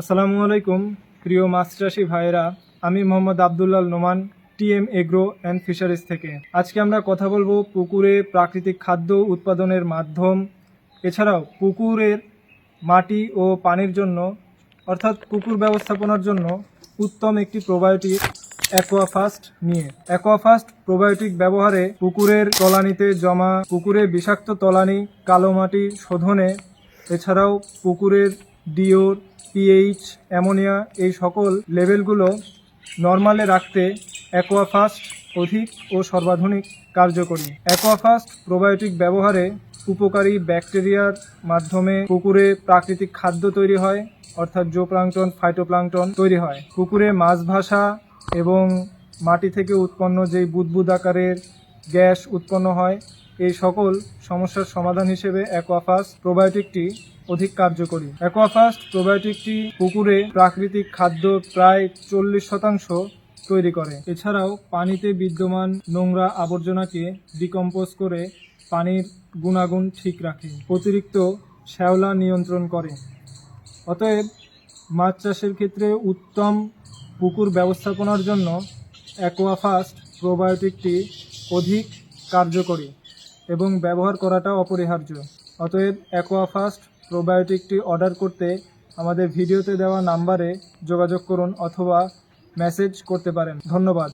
আসসালামু আলাইকুম, প্রিয় মাছ চাষি ভাইয়েরা। আমি Mohammad Abdullah Noman, TM agro and fisheries থেকে। আজকে আমরা কথা বলব পুকুরে প্রাকৃতিক খাদ্য উৎপাদনের মাধ্যম। এছাড়াও পুকুরের মাটি ও পানির জন্য, অর্থাৎ পুকুর ব্যবস্থাপনার জন্য উত্তম একটি প্রোবায়োটিক অ্যাকোয়াফাস্ট নিয়ে। অ্যাকোয়াফাস্ট প্রোবায়োটিক ব্যবহারে পুকুরের তলানিতে জমা পুকুরে বিষাক্ত তলানি, কালো মাটি শোধনে। এছাড়াও পুকুরের ডিওর পিএইচ, অ্যামোনিয়া এই সকল লেভেলগুলো নর্মালে রাখতে অ্যাকোয়াফাস্ট অধিক ও সর্বাধুনিক কার্যকরী। অ্যাকোয়াফাস্ট প্রোবায়োটিক ব্যবহারে উপকারী ব্যাকটেরিয়ার মাধ্যমে পুকুরে প্রাকৃতিক খাদ্য তৈরি হয়, অর্থাৎ জো জোপ্লাংটন, ফাইটোপ্লাংটন তৈরি হয়। পুকুরে মাছ ভাসা এবং মাটি থেকে উৎপন্ন যেই বুদবুদ আকারের গ্যাস উৎপন্ন হয়, এই সকল সমস্যার সমাধান হিসেবে অ্যাকোয়াফাস্ট প্রোবায়োটিকটি অধিক কার্যকরী। অ্যাকোয়াফাস্ট প্রোবায়োটিকটি পুকুরে প্রাকৃতিক খাদ্য প্রায় চল্লিশ শতাংশ তৈরি করে। এছাড়াও পানিতে বিদ্যমান নোংরা আবর্জনাকে ডিকম্পোজ করে পানির গুণাগুণ ঠিক রাখে, অতিরিক্ত শ্যাওলা নিয়ন্ত্রণ করে। অতএব মাছ চাষের ক্ষেত্রে উত্তম পুকুর ব্যবস্থাপনার জন্য অ্যাকোয়াফাস্ট প্রোবায়োটিকটি অধিক কার্যকরী এবং ব্যবহার করাটা অপরিহার্য। অতএব অ্যাকোয়াফাস্ট প্রোবায়োটিকটি অর্ডার করতে আমাদের ভিডিওতে দেওয়া নাম্বারে যোগাযোগ করুন অথবা মেসেজ করতে পারেন। ধন্যবাদ।